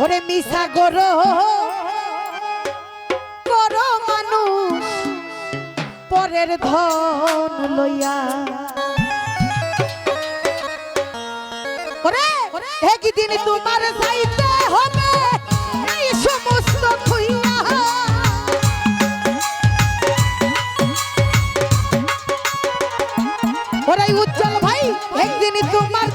ওরে মিশা মানুষ পরের ধন লইয়া। ওরে দিন তোমার সাইতে হবে। ওরাই উজ্জ্বল ভাই একদিনই তোমার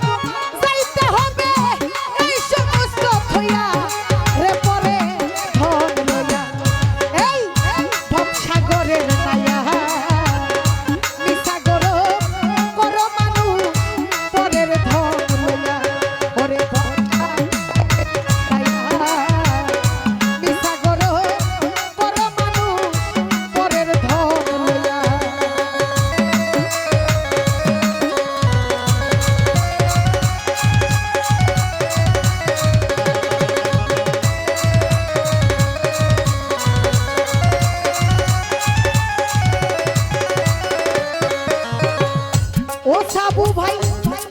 ও সাবু ভাই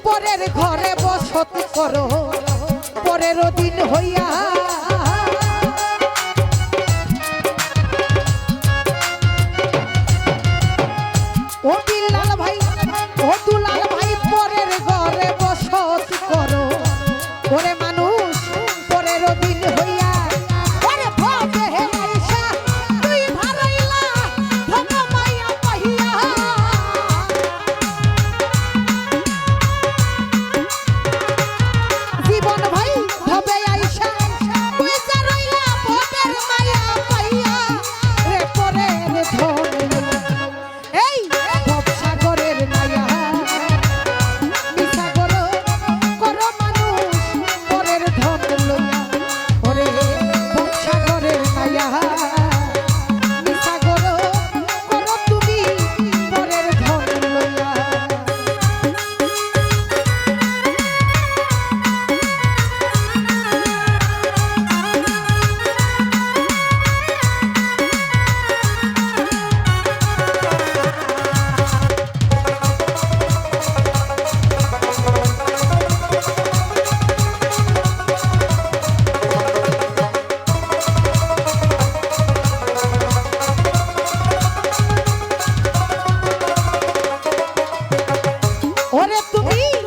পরের ঘরে বসত করো। পরের দিন হইয়া Hey!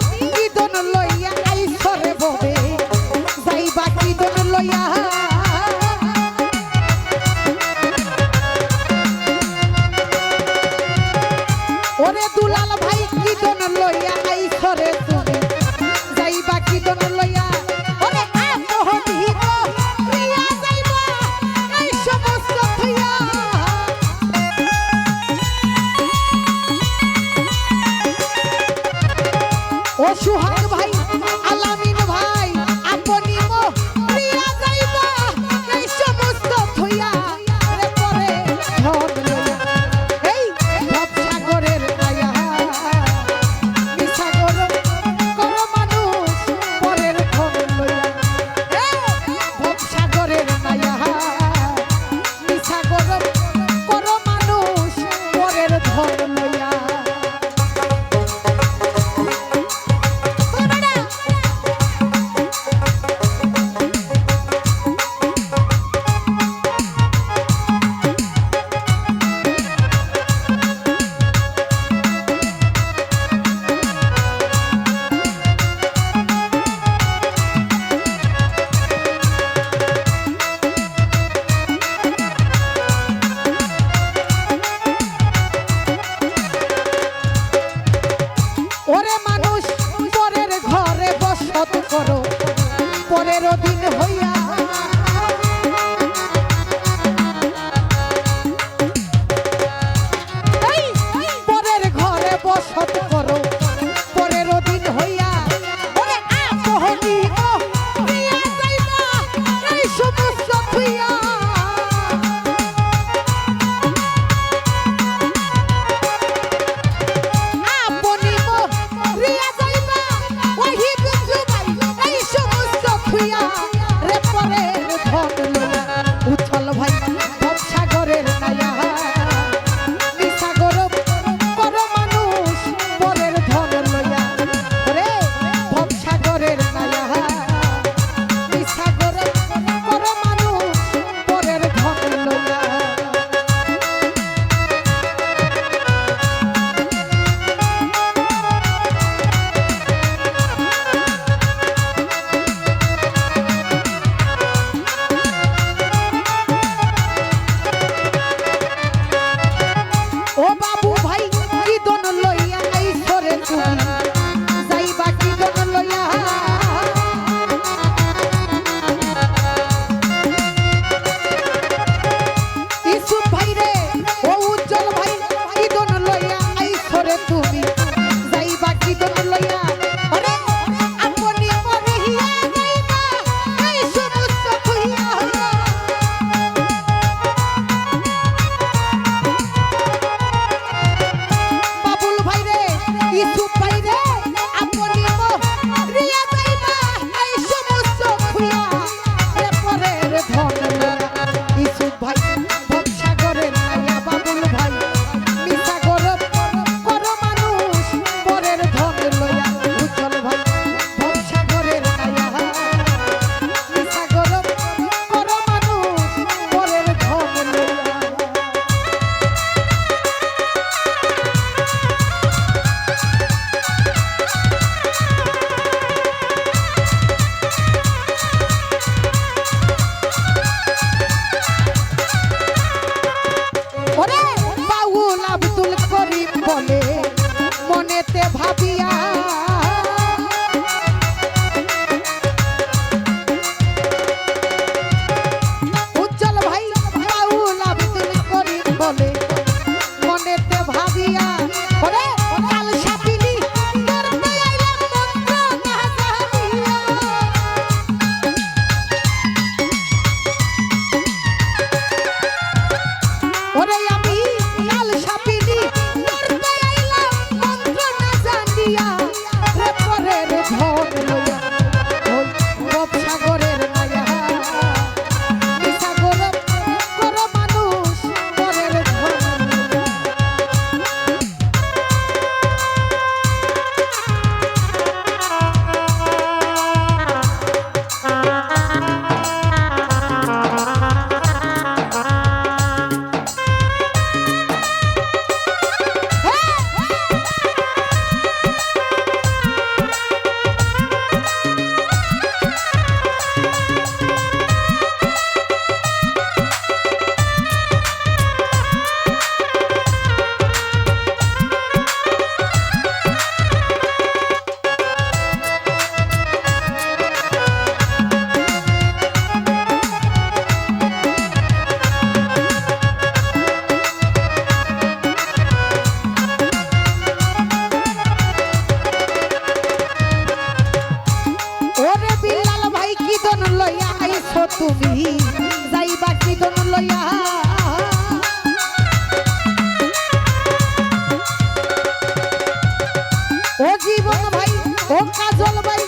ও কাজল বাই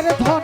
ধর